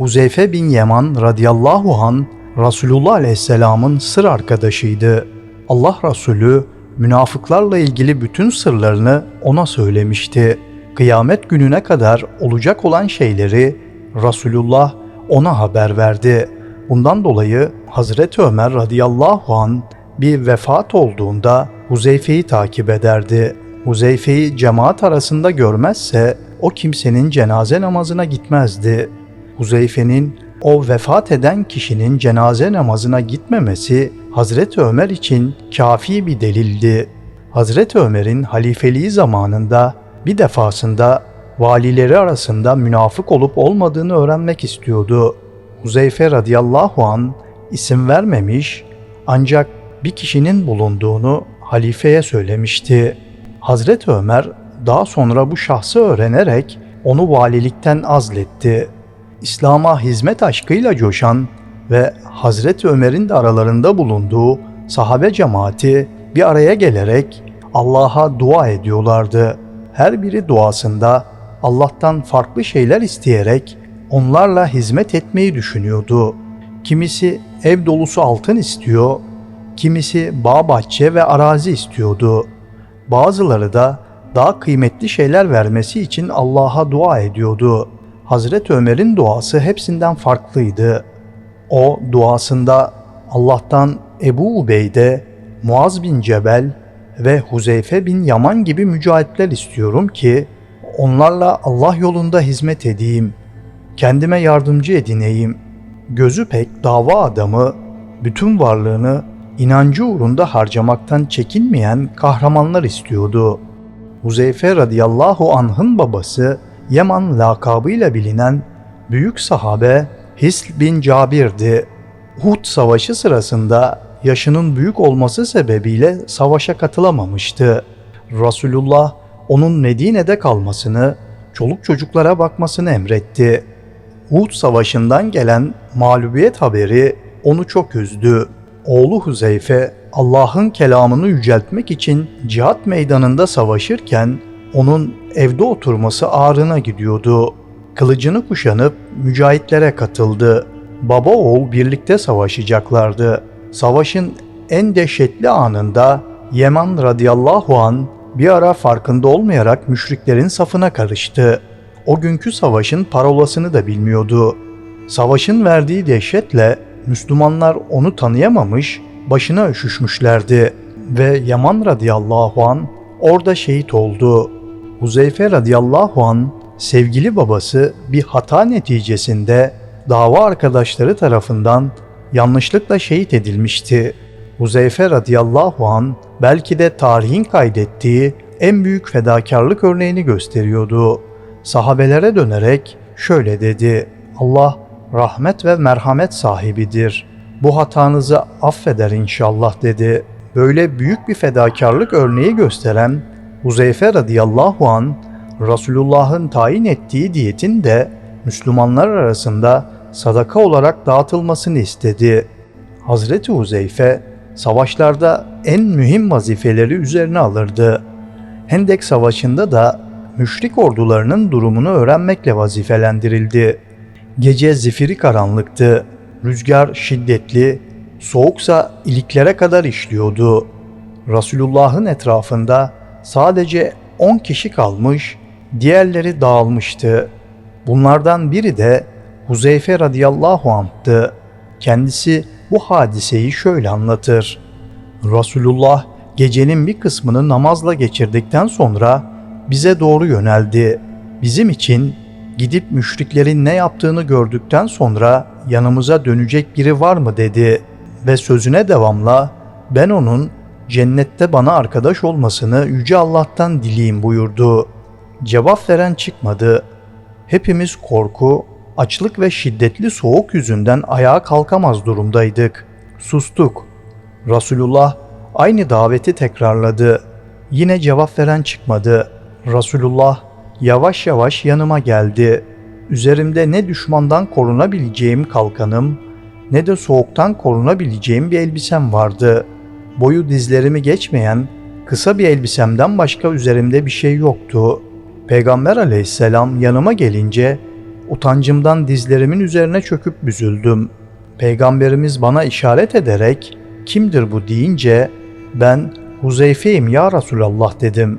Huzeyfe bin Yeman radıyallahu an Resulullah aleyhisselamın sır arkadaşıydı. Allah Resulü münafıklarla ilgili bütün sırlarını ona söylemişti. Kıyamet gününe kadar olacak olan şeyleri Resulullah ona haber verdi. Bundan dolayı Hazreti Ömer radıyallahu an bir vefat olduğunda Huzeyfe'yi takip ederdi. Huzeyfe'yi cemaat arasında görmezse o kimsenin cenaze namazına gitmezdi. Huzeyfe'nin o vefat eden kişinin cenaze namazına gitmemesi Hazreti Ömer için kafi bir delildi. Hazreti Ömer'in halifeliği zamanında bir defasında valileri arasında münafık olup olmadığını öğrenmek istiyordu. Huzeyfe radıyallahu an isim vermemiş ancak bir kişinin bulunduğunu halifeye söylemişti. Hazreti Ömer daha sonra bu şahsı öğrenerek onu valilikten azletti. İslam'a hizmet aşkıyla coşan ve Hazreti Ömer'in de aralarında bulunduğu sahabe cemaati bir araya gelerek Allah'a dua ediyorlardı. Her biri duasında Allah'tan farklı şeyler isteyerek onlarla hizmet etmeyi düşünüyordu. Kimisi ev dolusu altın istiyor, kimisi bağ bahçe ve arazi istiyordu. Bazıları da daha kıymetli şeyler vermesi için Allah'a dua ediyordu. Hazreti Ömer'in duası hepsinden farklıydı. O duasında Allah'tan Ebu Ubeyde, Muaz bin Cebel ve Huzeyfe bin Yaman gibi mücahitler istiyorum ki onlarla Allah yolunda hizmet edeyim, kendime yardımcı edineyim. Gözü pek dava adamı, bütün varlığını inancı uğrunda harcamaktan çekinmeyen kahramanlar istiyordu. Huzeyfe radıyallahu anh'ın babası Yaman lakabıyla bilinen büyük sahabe Hisl bin Cabir'di. Uhud savaşı sırasında yaşının büyük olması sebebiyle savaşa katılamamıştı. Resulullah onun Medine'de kalmasını, çoluk çocuklara bakmasını emretti. Uhud savaşından gelen mağlubiyet haberi onu çok üzdü. Oğlu Huzeyfe Allah'ın kelamını yüceltmek için cihat meydanında savaşırken onun evde oturması ağrına gidiyordu. Kılıcını kuşanıp mücahitlere katıldı. Baba oğul birlikte savaşacaklardı. Savaşın en dehşetli anında Yeman radıyallahu an bir ara farkında olmayarak müşriklerin safına karıştı. O günkü savaşın parolasını da bilmiyordu. Savaşın verdiği dehşetle Müslümanlar onu tanıyamamış, başına üşüşmüşlerdi ve Yaman radıyallahu an orada şehit oldu. Huzeyfe radıyallahu an sevgili babası bir hata neticesinde dava arkadaşları tarafından yanlışlıkla şehit edilmişti. Huzeyfe radıyallahu an belki de tarihin kaydettiği en büyük fedakarlık örneğini gösteriyordu. Sahabelere dönerek şöyle dedi. Allah rahmet ve merhamet sahibidir. Bu hatanızı affeder inşallah dedi. Böyle büyük bir fedakarlık örneği gösteren Huzeyfe radıyallahu an Resulullah'ın tayin ettiği diyetin de Müslümanlar arasında sadaka olarak dağıtılmasını istedi. Hazreti Huzeyfe savaşlarda en mühim vazifeleri üzerine alırdı. Hendek Savaşı'nda da müşrik ordularının durumunu öğrenmekle vazifelendirildi. Gece zifiri karanlıktı, rüzgar şiddetli, soğuksa iliklere kadar işliyordu. Resulullah'ın etrafında sadece 10 kişi kalmış, diğerleri dağılmıştı. Bunlardan biri de Huzeyfe radıyallahu anh'tı. Kendisi bu hadiseyi şöyle anlatır. Resulullah gecenin bir kısmını namazla geçirdikten sonra bize doğru yöneldi. Bizim için gidip müşriklerin ne yaptığını gördükten sonra yanımıza dönecek biri var mı dedi ve sözüne devamla ben onun cennette bana arkadaş olmasını Yüce Allah'tan dileyim buyurdu. Cevap veren çıkmadı. Hepimiz korku, açlık ve şiddetli soğuk yüzünden ayağa kalkamaz durumdaydık. Sustuk. Resulullah aynı daveti tekrarladı. Yine cevap veren çıkmadı. Resulullah yavaş yavaş yanıma geldi. Üzerimde ne düşmandan korunabileceğim kalkanım ne de soğuktan korunabileceğim bir elbisem vardı. Boyu dizlerimi geçmeyen kısa bir elbisemden başka üzerimde bir şey yoktu. Peygamber aleyhisselam yanıma gelince Utancımdan dizlerimin üzerine çöküp büzüldüm. Peygamberimiz bana işaret ederek kimdir bu deyince ben Huzeyfe'yim ya Resulallah dedim.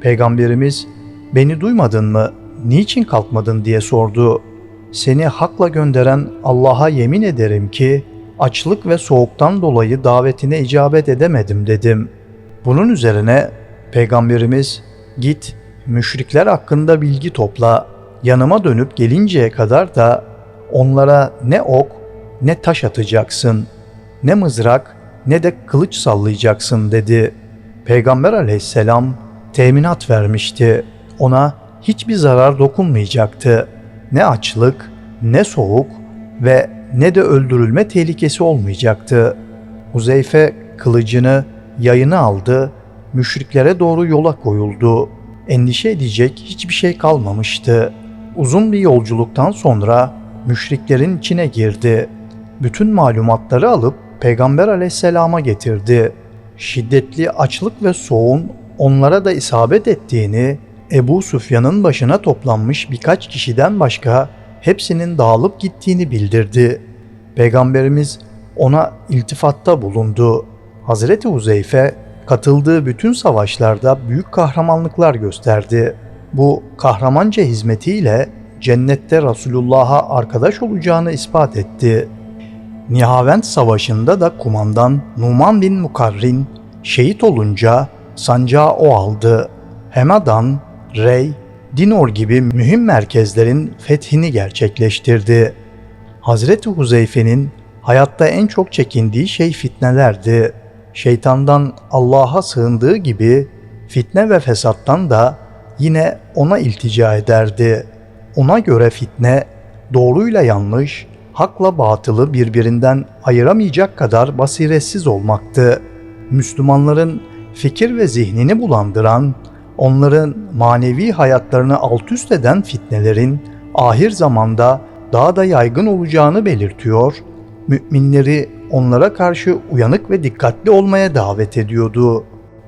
Peygamberimiz beni duymadın mı, niçin kalkmadın diye sordu. Seni hakla gönderen Allah'a yemin ederim ki açlık ve soğuktan dolayı davetine icabet edemedim dedim. Bunun üzerine Peygamberimiz git müşrikler hakkında bilgi topla. Yanıma dönüp gelinceye kadar da onlara ne ok ne taş atacaksın, ne mızrak ne de kılıç sallayacaksın dedi. Peygamber aleyhisselam teminat vermişti. Ona hiçbir zarar dokunmayacaktı. Ne açlık, ne soğuk ve ne de öldürülme tehlikesi olmayacaktı. Huzeyfe kılıcını, yayını aldı, müşriklere doğru yola koyuldu. Endişe edecek hiçbir şey kalmamıştı. Uzun bir yolculuktan sonra müşriklerin içine girdi. Bütün malumatları alıp Peygamber aleyhisselama getirdi. Şiddetli açlık ve soğuğun onlara da isabet ettiğini, Ebu Sufyan'ın başına toplanmış birkaç kişiden başka hepsinin dağılıp gittiğini bildirdi. Peygamberimiz ona iltifatta bulundu. Hazreti Huzeyfe katıldığı bütün savaşlarda büyük kahramanlıklar gösterdi. Bu kahramanca hizmetiyle cennette Resulullah'a arkadaş olacağını ispat etti. Nihavent Savaşı'nda da kumandan Numan bin Mukarrin şehit olunca sancağı o aldı. Hemadan, Rey, Dinor gibi mühim merkezlerin fethini gerçekleştirdi. Hazreti Huzeyfe'nin hayatta en çok çekindiği şey fitnelerdi. Şeytandan Allah'a sığındığı gibi fitne ve fesattan da yine ona iltica ederdi. Ona göre fitne doğruyla yanlış, hakla batılı birbirinden ayıramayacak kadar basiretsiz olmaktı. Müslümanların fikir ve zihnini bulandıran, onların manevi hayatlarını alt üst eden fitnelerin ahir zamanda daha da yaygın olacağını belirtiyor, müminleri onlara karşı uyanık ve dikkatli olmaya davet ediyordu.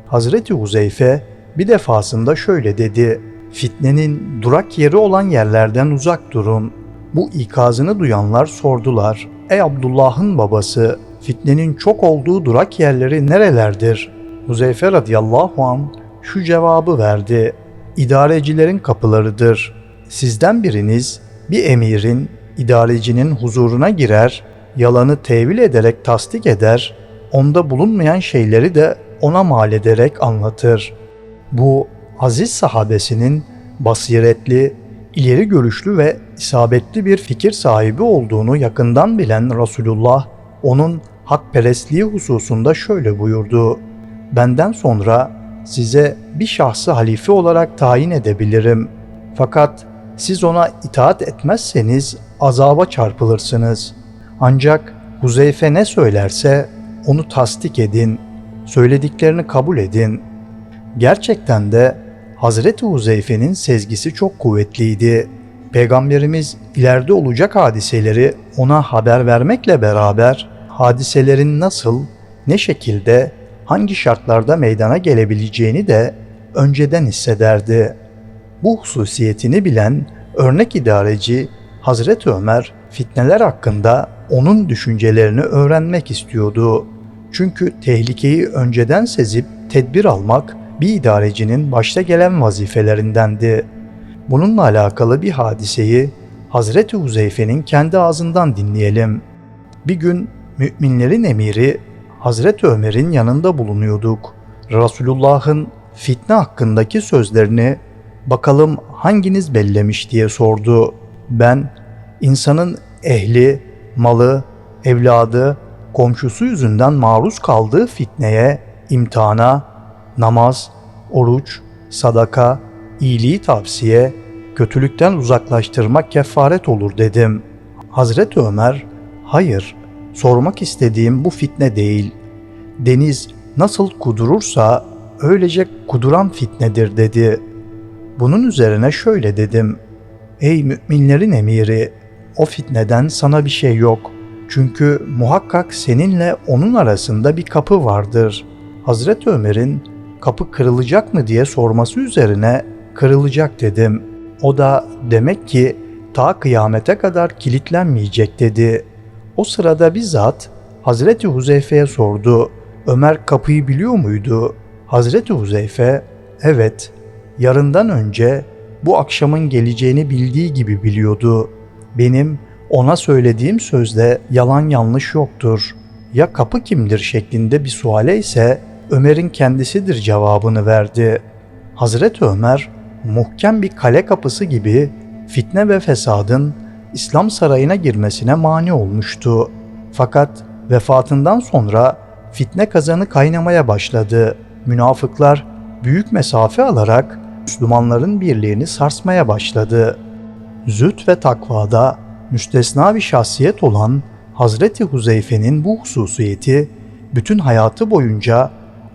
Hazreti Huzeyfe bir defasında şöyle dedi, fitnenin durak yeri olan yerlerden uzak durun. Bu ikazını duyanlar sordular, ey Abdullah'ın babası, fitnenin çok olduğu durak yerleri nerelerdir? Huzeyfe radıyallahu an şu cevabı verdi, idarecilerin kapılarıdır. Sizden biriniz bir emirin, idarecinin huzuruna girer, yalanı tevil ederek tasdik eder, onda bulunmayan şeyleri de ona mal ederek anlatır. Bu aziz sahabesinin basiretli, ileri görüşlü ve isabetli bir fikir sahibi olduğunu yakından bilen Resulullah, onun hakperestliği hususunda şöyle buyurdu. Benden sonra size bir şahsı halife olarak tayin edebilirim. Fakat siz ona itaat etmezseniz azaba çarpılırsınız. Ancak Huzeyfe ne söylerse onu tasdik edin, söylediklerini kabul edin. Gerçekten de Hazreti Huzeyfe'nin sezgisi çok kuvvetliydi. Peygamberimiz ileride olacak hadiseleri ona haber vermekle beraber hadiselerin nasıl, ne şekilde, hangi şartlarda meydana gelebileceğini de önceden hissederdi. Bu hususiyetini bilen örnek idareci Hazreti Ömer fitneler hakkında onun düşüncelerini öğrenmek istiyordu. Çünkü tehlikeyi önceden sezip tedbir almak bir idarecinin başta gelen vazifelerindendi. Bununla alakalı bir hadiseyi Hazreti Huzeyfe'nin kendi ağzından dinleyelim. Bir gün müminlerin emiri Hazreti Ömer'in yanında bulunuyorduk. Resulullah'ın fitne hakkındaki sözlerini bakalım hanginiz bellemiş diye sordu. Ben insanın ehli, malı, evladı, komşusu yüzünden maruz kaldığı fitneye, imtihana, namaz, oruç, sadaka, iyiliği tavsiye, kötülükten uzaklaştırmak kefaret olur dedim. Hazreti Ömer, hayır, sormak istediğim bu fitne değil. Deniz nasıl kudurursa öylece kuduran fitnedir dedi. Bunun üzerine şöyle dedim. Ey müminlerin emiri, o fitneden sana bir şey yok. Çünkü muhakkak seninle onun arasında bir kapı vardır. Hazreti Ömer'in kapı kırılacak mı diye sorması üzerine kırılacak dedim. O da demek ki ta kıyamete kadar kilitlenmeyecek dedi. O sırada bizzat Hazreti Huzeyfe'ye sordu. Ömer kapıyı biliyor muydu? Hazreti Huzeyfe, evet, yarından önce bu akşamın geleceğini bildiği gibi biliyordu. Benim ona söylediğim sözde yalan yanlış yoktur. Ya kapı kimdir şeklinde bir suale ise Ömer'in kendisidir cevabını verdi. Hazreti Ömer muhkem bir kale kapısı gibi fitne ve fesadın İslam sarayına girmesine mani olmuştu. Fakat vefatından sonra fitne kazanı kaynamaya başladı. Münafıklar büyük mesafe alarak Müslümanların birliğini sarsmaya başladı. Züht ve takvada müstesna bir şahsiyet olan Hazreti Huzeyfe'nin bu hususiyeti bütün hayatı boyunca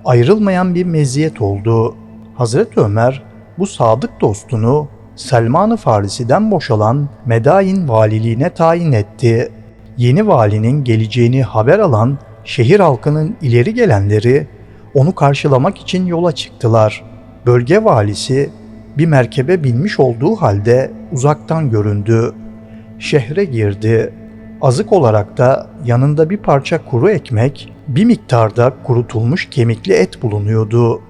ayrılmayan bir meziyet oldu. Hazreti Ömer bu sadık dostunu Selman-ı Farisi'den boşalan Medain valiliğine tayin etti. Yeni valinin geleceğini haber alan şehir halkının ileri gelenleri onu karşılamak için yola çıktılar. Bölge valisi bir merkebe binmiş olduğu halde uzaktan göründü. Şehre girdi. Azık olarak da yanında bir parça kuru ekmek, bir miktarda kurutulmuş kemikli et bulunuyordu.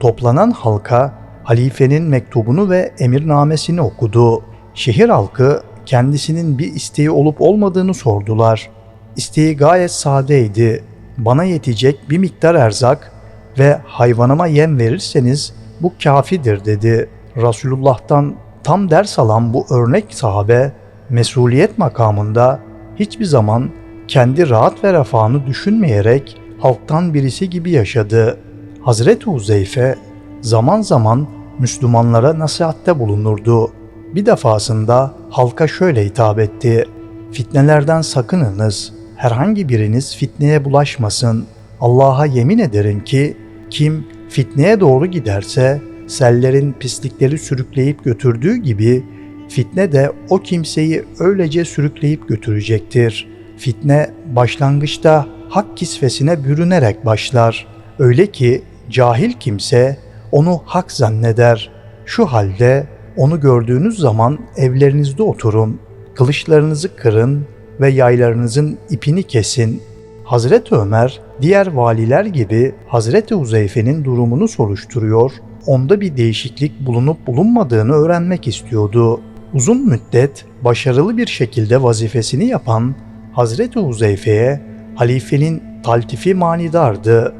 Toplanan halka halifenin mektubunu ve emirnamesini okudu. Şehir halkı kendisinin bir isteği olup olmadığını sordular. İsteği gayet sadeydi. Bana yetecek bir miktar erzak ve hayvanıma yem verirseniz bu kafidir dedi. Resulullah'tan tam ders alan bu örnek sahabe mesuliyet makamında hiçbir zaman kendi rahat ve refahını düşünmeyerek halktan birisi gibi yaşadı. Hazreti Huzeyfe zaman zaman Müslümanlara nasihatte bulunurdu. Bir defasında halka şöyle hitap etti. Fitnelerden sakınınız. Herhangi biriniz fitneye bulaşmasın. Allah'a yemin ederim ki kim fitneye doğru giderse sellerin pislikleri sürükleyip götürdüğü gibi fitne de o kimseyi öylece sürükleyip götürecektir. Fitne başlangıçta hak kisvesine bürünerek başlar. Öyle ki cahil kimse onu hak zanneder. Şu halde onu gördüğünüz zaman evlerinizde oturun, kılıçlarınızı kırın ve yaylarınızın ipini kesin. Hazreti Ömer diğer valiler gibi Hazreti Huzeyfe'nin durumunu soruşturuyor, onda bir değişiklik bulunup bulunmadığını öğrenmek istiyordu. Uzun müddet başarılı bir şekilde vazifesini yapan Hazreti Huzeyfe'ye halifenin taltifi manidardı.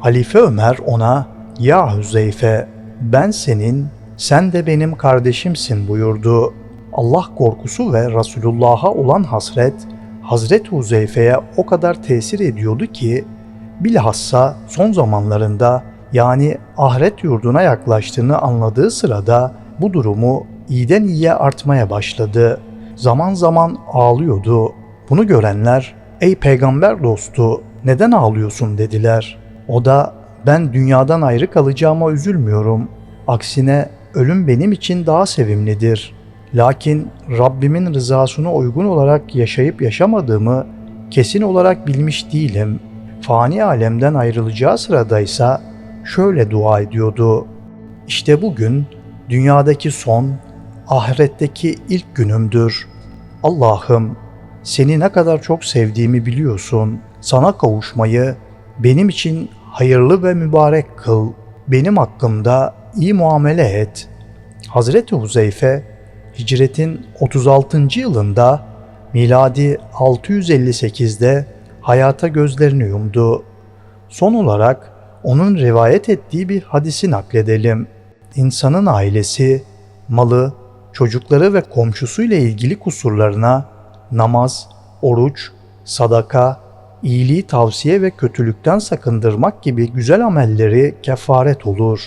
Halife Ömer ona ''Ya Huzeyfe, ben senin, sen de benim kardeşimsin.'' buyurdu. Allah korkusu ve Resulullah'a olan hasret Hazreti Huzeyfe'ye o kadar tesir ediyordu ki bilhassa son zamanlarında yani ahiret yurduna yaklaştığını anladığı sırada bu durumu iyiden iyiye artmaya başladı. Zaman zaman ağlıyordu. Bunu görenler ''Ey peygamber dostu neden ağlıyorsun?'' dediler. O da ben dünyadan ayrı kalacağıma üzülmüyorum. Aksine ölüm benim için daha sevimlidir. Lakin Rabbimin rızasına uygun olarak yaşayıp yaşamadığımı kesin olarak bilmiş değilim. Fani alemden ayrılacağı sıradaysa şöyle dua ediyordu. İşte bugün dünyadaki son, ahiretteki ilk günümdür. Allah'ım seni ne kadar çok sevdiğimi biliyorsun. Sana kavuşmayı benim için hayırlı ve mübarek kıl. Benim hakkımda iyi muamele et. Hazreti Huzeyfe hicretin 36. yılında miladi 658'de hayata gözlerini yumdu. Son olarak onun rivayet ettiği bir hadisi nakledelim. İnsanın ailesi, malı, çocukları ve komşusuyla ilgili kusurlarına namaz, oruç, sadaka, iyiliği tavsiye ve kötülükten sakındırmak gibi güzel amelleri kefaret olur.